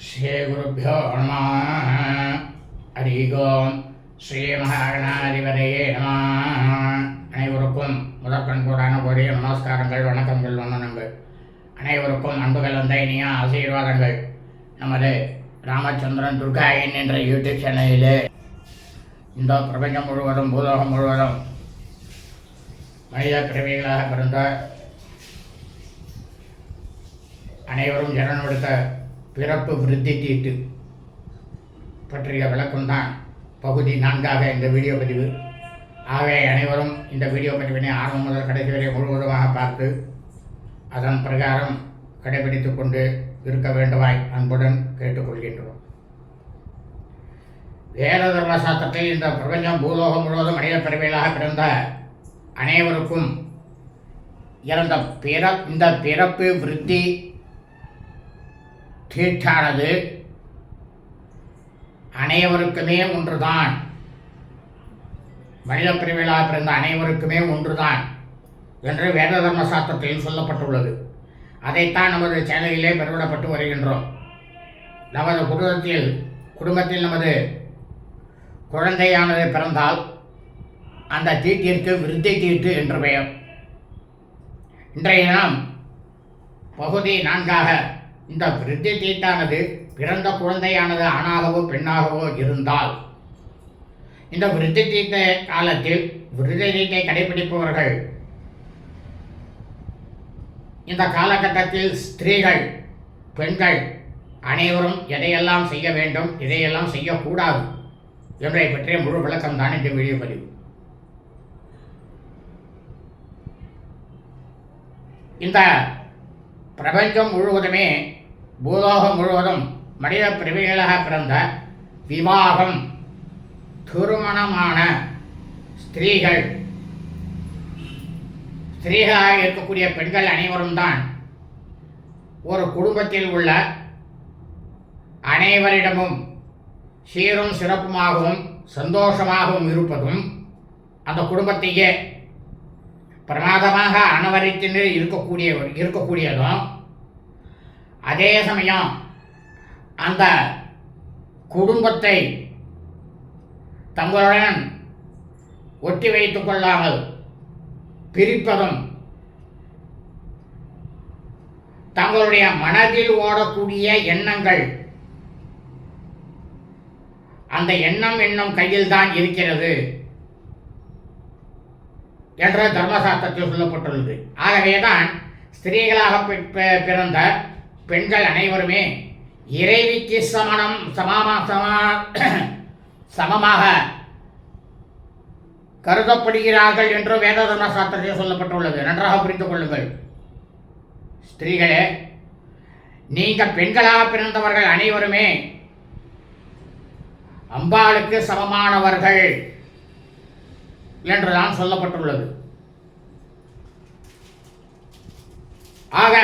ஸ்ரீகுருப்போ நம. ஹரிகோம் ஸ்ரீ மகாகணாதிபதியே நம. அனைவருக்கும் முதற்கண் கூடான கோரிய நமஸ்காரங்கள் வணக்கங்கள் வண்ணனங்கள் அனைவருக்கும் அன்பு கலந்த இனிய ஆசீர்வாதங்கள். நமது ராமச்சந்திரன் துர்காயன் என்ற யூடியூப் சேனலிலே இந்த பிரபஞ்சம் முழுவதும் பூலோகம் முழுவதும் மனித பிறவிகளாக பிறந்த அனைவரும் ஜனன் பிறப்பு விருத்தி தீட்டு பற்றிய விளக்கம்தான் பகுதி நான்காக இந்த வீடியோ பதிவு. ஆகவே அனைவரும் இந்த வீடியோ பதிவினை ஆரம்பம் முதல் கடைசி வரை முழுவதுமாக பார்த்து அதன் பிரகாரம் கடைபிடித்து கொண்டு இருக்க வேண்டுமாய் அன்புடன் கேட்டுக்கொள்கின்றோம். வேத தர்ம சாஸ்திரத்தில் இந்த பிரபஞ்சம் பூலோகம் முழுவதும் மனித பிறவிகளாக பிறந்த அனைவருக்கும் இறந்த பிற இந்த பிறப்பு விருத்தி தீட்டானது அனைவருக்குமே ஒன்றுதான். மனித பிரிவிழா பிறந்த அனைவருக்குமே ஒன்றுதான் என்று வேத தர்ம சாஸ்திரத்தில் சொல்லப்பட்டுள்ளது. அதைத்தான் நமது சேனலிலே பெருவிடப்பட்டு வருகின்றோம். நமது குடும்பத்தில் குடும்பத்தில் நமது குழந்தையானது பிறந்தால் அந்த தீட்டிற்கு விருத்தி தீட்டு என்று பெயர். இன்றைய தினம் பகுதி நான்காக இந்த விருத்தி தீட்டானது பிறந்த குழந்தையானது ஆணாகவோ பெண்ணாகவோ இருந்தால் இந்த விருத்தி தீட்ட காலத்தில் விருத்தி தீட்டை கடைபிடிப்பவர்கள் இந்த காலகட்டத்தில் ஸ்திரீகள் பெண்கள் அனைவரும் எதையெல்லாம் செய்ய வேண்டும் எதையெல்லாம் செய்யக்கூடாது என்பதை பற்றிய முழு விளக்கம் தான் இந்த வீடியோ பதிவு. இந்த பிரபஞ்சம் முழுவதுமே பூலோகம் முழுவதும் மனித பிரிவிகளாக பிறந்த விவாகம் திருமணமான ஸ்திரீகள். ஸ்திரீகளாக இருக்கக்கூடிய பெண்கள் அனைவரும் தான் ஒரு குடும்பத்தில் உள்ள அனைவரிடமும் சீரும் சிறப்புமாகவும் சந்தோஷமாகவும் இருப்பதும் அந்த குடும்பத்தையே பிரமாதமாக அனுவரித்து இருக்கக்கூடிய இருக்கக்கூடியதும் அதே சமயம் அந்த குடும்பத்தை தங்களுடன் ஒட்டி வைத்துக் கொள்ளாமல் பிரிப்பதும் தங்களுடைய மனதில் ஓடக்கூடிய எண்ணங்கள் அந்த எண்ணம் எண்ணம் கையில் தான் இருக்கிறது என்ற தர்மசாஸ்திரத்தில் சொல்லப்பட்டுள்ளது. ஆகவேதான் ஸ்திரீகளாக பிறந்த பெண்கள் அனைவருமே இறைவிக்கு சமணம் சமமா சமா சமமாக கருதப்படுகிறார்கள் என்று வேத தர்ம சாஸ்திரத்தில் சொல்லப்பட்டுள்ளது. நன்றாக புரிந்து கொள்ளுங்கள். ஸ்திரீகளே நீங்கள் பெண்களாக பிறந்தவர்கள் அனைவருமே அம்பாளுக்கு சமமானவர்கள் என்றுதான் சொல்லப்பட்டுள்ளது. ஆக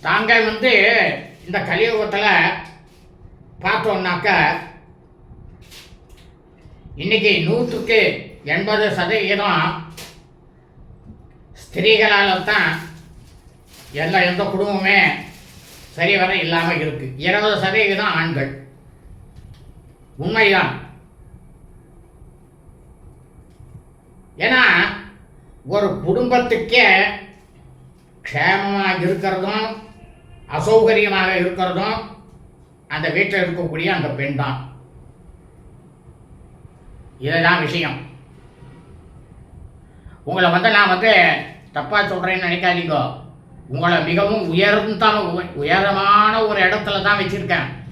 தாங்கள் வந்து இந்த கலியுகத்தில் பார்த்தோம்னாக்க இன்னைக்கு நூற்றுக்கு எண்பது சதவிகிதம் ஸ்திரீகளால் தான் எல்லா எந்த குடும்பமே சரிவர இல்லாமல் இருக்கு. இருபது சதவிகிதம் ஆண்கள். உண்மைதான். ஏன்னா ஒரு குடும்பத்துக்கே க்ஷேமமாக இருக்கிறதும் அசௌகரியமாக இருக்கிறதும் அந்த வீட்டில் இருக்கக்கூடிய அந்த பெண் தான் இதுதான் விஷயம். உங்களை வந்து நான் வந்து தப்பாக சொல்கிறேன்னு நினைக்காதீங்க. உங்களை மிகவும் உயர்ந்த உ- உயரமான ஒரு இடத்துல தான் வச்சுருக்கேன்.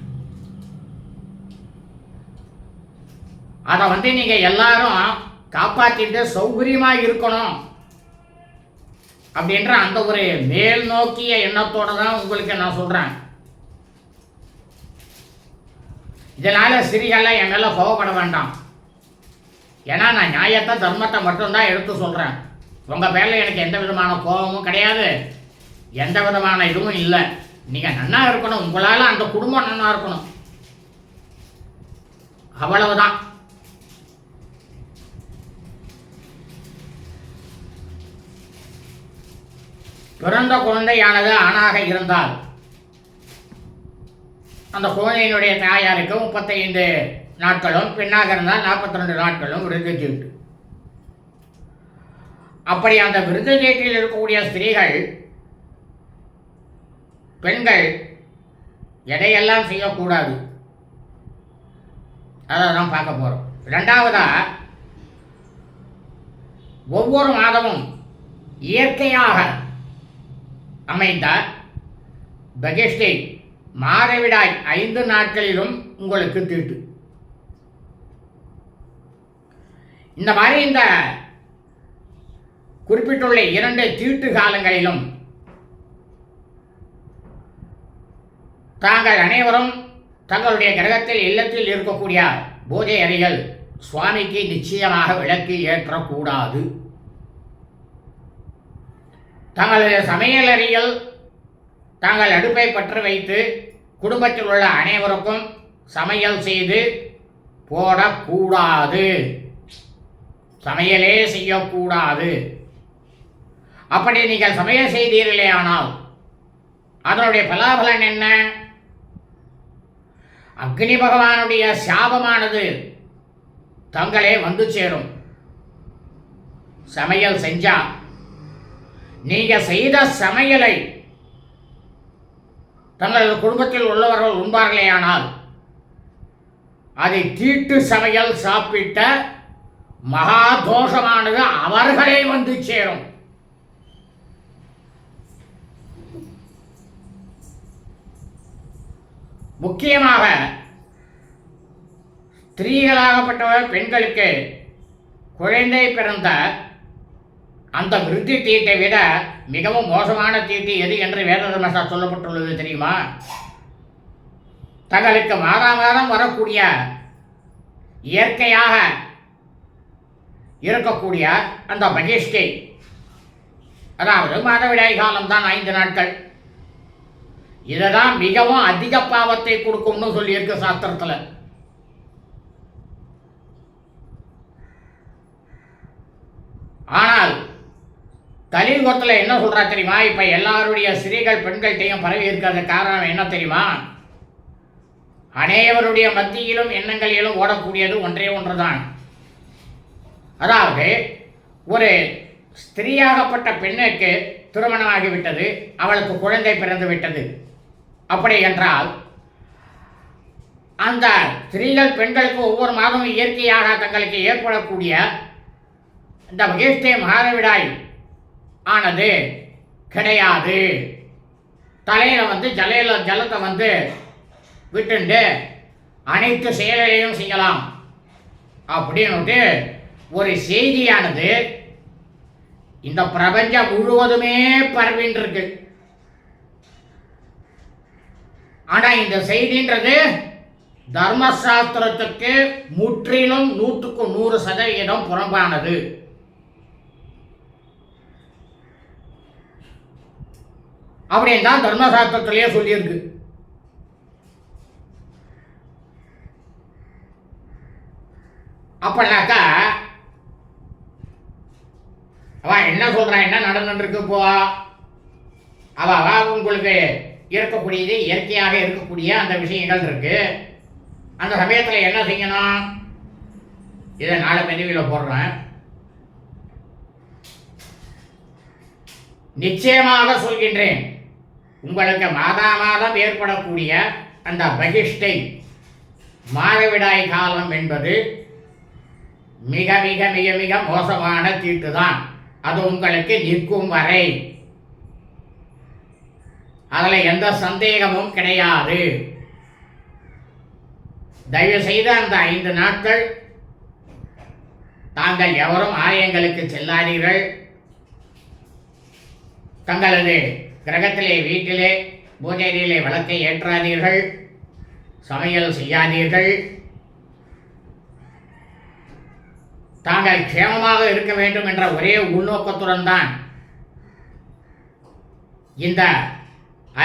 அதை வந்து நீங்கள் எல்லாரும் காப்பாற்றிட்டு சௌகரியமாக இருக்கணும். அப்படின்ற அந்த ஒரு மேல் நோக்கிய எண்ணத்தோடு தான் உங்களுக்கு நான் சொல்கிறேன் இதனால ஸ்திரீகள்லாம் என் மேலே கோவப்பட வேண்டாம். ஏன்னா நான் நியாயத்தை தர்மத்தை மட்டும்தான் எடுத்து சொல்கிறேன் உங்கள் பேரில் எனக்கு எந்த விதமான கோபமும் கிடையாது. எந்த விதமான இதுவும் இல்லை. நீங்கள் நன்னா இருக்கணும். உங்களால் அந்த குடும்பம் நன்னா இருக்கணும். அவ்வளவுதான். பிறந்த குழந்தையானது ஆணாக இருந்தால் அந்த குழந்தையினுடைய தாயாருக்கு முப்பத்தைந்து நாட்களும் பெண்ணாக இருந்தால் நாற்பத்தி ரெண்டு நாட்களும் விருது சீட்டு அப்படி அந்த விருது சீட்டில் இருக்கக்கூடிய ஸ்திரீகள் பெண்கள் எதையெல்லாம் செய்யக்கூடாது? அதை தான் பார்க்க போகிறோம் ரெண்டாவதாக ஒவ்வொரு மாதமும் இயற்கையாக அமைந்தார். பகிஷ்டை மாதவிடாய் ஐந்து நாட்களிலும் உங்களுக்கு தீட்டு. இந்த மாதிரி இந்த குறிப்பிட்டுள்ள இரண்டு தீட்டு காலங்களிலும் தாங்கள் அனைவரும் தங்களுடைய கிரகத்தில் இல்லத்தில் இருக்கக்கூடிய பூஜை அறைகள் சுவாமிக்கு நிச்சயமாக விளக்கு ஏற்றக்கூடாது. தங்களது சமையலறையில் தாங்கள் அடுப்பை பற்ற வைத்து குடும்பத்தில் உள்ள அனைவருக்கும் சமையல் செய்து போடக்கூடாது. சமையலே செய்யக்கூடாது. அப்படி நீங்கள் சமையல் செய்தீர்களே ஆனால் அதனுடைய பலாபலன் என்ன? அக்னி பகவானுடைய சாபமானது தங்களே வந்து சேரும். சமையல் செஞ்சால் நீங்க செய்த சமையலை தங்களது குடும்பத்தில் உள்ளவர்கள் உண்பார்களேயானால் அதை தீட்டு சமையல் சாப்பிட்ட மகா தோஷமானது அவர்களே வந்து சேரும். முக்கியமாக ஸ்திரீகளாகப்பட்டவர் பெண்களுக்கு குழந்தை பிறந்த அந்த விருத்தி தீட்டை விட மிகவும் மோசமான தீட்டு எது என்று வேத சொல்லப்பட்டுள்ளது தெரியுமா? தங்களுக்கு மாதா மாதம் வரக்கூடிய இயற்கையாக இருக்கக்கூடிய அந்த மகிஷ்டை அதாவது மாதவிடாய் காலம்தான் ஐந்து நாட்கள். இதுதான் மிகவும் அதிக பாவத்தை கொடுக்கும்னு சொல்லியிருக்கு சாஸ்திரத்தில். ஆனால் கலியுகத்தில் என்ன சொல்கிறா தெரியுமா? இப்போ எல்லாருடைய ஸ்திரீகள் பெண்கள்கிட்டையும் பரவி இருக்கிறது காரணம் என்ன தெரியுமா? அனைவருடைய மத்தியிலும் எண்ணங்களிலும் ஓடக்கூடியது ஒன்றே ஒன்றுதான். அதாவது ஒரு ஸ்திரீயாகப்பட்ட பெண்ணுக்கு திருமணமாகிவிட்டது அவளுக்கு குழந்தை பிறந்து விட்டது. அப்படி என்றால் அந்த ஸ்திரீகள் பெண்களுக்கு ஒவ்வொரு மாதமும் இயற்கையாக தங்களுக்கு ஏற்படக்கூடிய இந்த மகேஷ்டே மாறவிடாய் ஆனது கிடையாது. தலையில் வந்து ஜலையில ஜலத்தை வந்து விட்டுண்டு அனைத்து செயலையும் செய்யலாம். அப்படின்னுட்டு ஒரு செய்தியானது இந்த பிரபஞ்சம் முழுவதுமே பரவின்னு இருக்கு ஆனா இந்த செய்தின்றது தர்மசாஸ்திரத்துக்கு முற்றிலும் நூற்றுக்கு நூறு சதவிகிதம் புறம்பானது. அப்படின்னு தான் தர்மசாஸ்திரத்திலேயே சொல்லியிருக்கு. அப்படின்னாக்கா அவன் என்ன சொல்கிறான் என்ன நடந்துருக்கு இருக்கு இப்போ? அவ உங்களுக்கு இருக்கக்கூடியது இயற்கையாக இருக்கக்கூடிய அந்த விஷயங்கள் இருக்கு. அந்த சமயத்தில் என்ன செய்யணும்? இதை நாளை மெனுவில் போடுறேன். நிச்சயமாக சொல்கின்றேன். உங்களுக்கு மாதா மாதம் ஏற்படக்கூடிய அந்த பகிஷ்டை மாதவிடாய் காலம் என்பது மிக மிக மிக மிக மோசமான தீட்டு தான் அது உங்களுக்கு நிற்கும் வரை. அதில் எந்த சந்தேகமும் கிடையாது. தயவு செய்து அந்த ஐந்து நாட்கள் தாங்கள் எவரும் ஆலயங்களுக்கு செல்லாதீர்கள். தங்களது கிரகத்திலே வீட்டிலே பூஜையிலே விளக்கை ஏற்றாதீர்கள். சமையல் செய்யாதீர்கள். தாங்கள் க்ஷேமமாக இருக்க வேண்டும் என்ற ஒரே உள்நோக்கத்துடன் தான் இந்த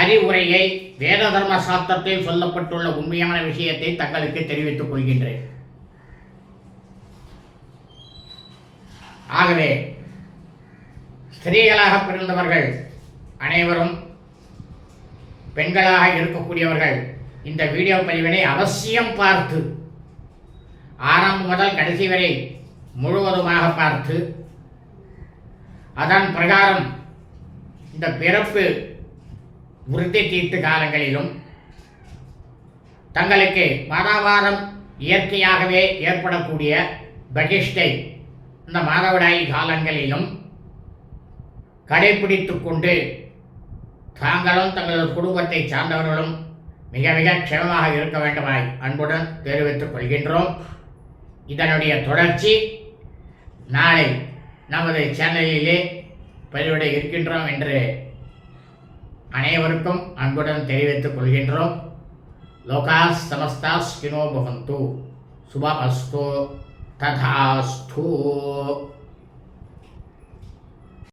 அறிவுரையை வேத தர்ம சாஸ்திரத்தில் சொல்லப்பட்டுள்ள உண்மையான விஷயத்தை தங்களுக்கு தெரிவித்துக் கொள்கின்றேன். ஆகவே ஸ்திரீகளாக பிறந்தவர்கள் அனைவரும் பெண்களாக இருக்கக்கூடியவர்கள் இந்த வீடியோ பதிவினை அவசியம் பார்த்து ஆரம்பம் முதல் கடைசி வரை முழுவதுமாக பார்த்து அதன் பிரகாரம் இந்த பிறப்பு விருத்தி தீர்த்து காலங்களிலும் தங்களுக்கு மாதாவாரம் இயற்கையாகவே ஏற்படக்கூடிய பகிஷ்டை இந்த மாதவிடாய் காலங்களிலும் கடைபிடித்து கொண்டு தாங்களும் தங்களது குடும்பத்தை சார்ந்தவர்களும் மிக மிக க்ஷேமமாக இருக்க வேண்டுமாய் அன்புடன் தெரிவித்துக் கொள்கின்றோம். இதனுடைய தொடர்ச்சி நாளை நமது சேனலிலே பதிவிட இருக்கின்றோம் என்று அனைவருக்கும் அன்புடன் தெரிவித்துக் கொள்கின்றோம். லோகா சமஸ்தா ஸ்கினோ பவந்து. சுப அஸ்து ததாஸ்து.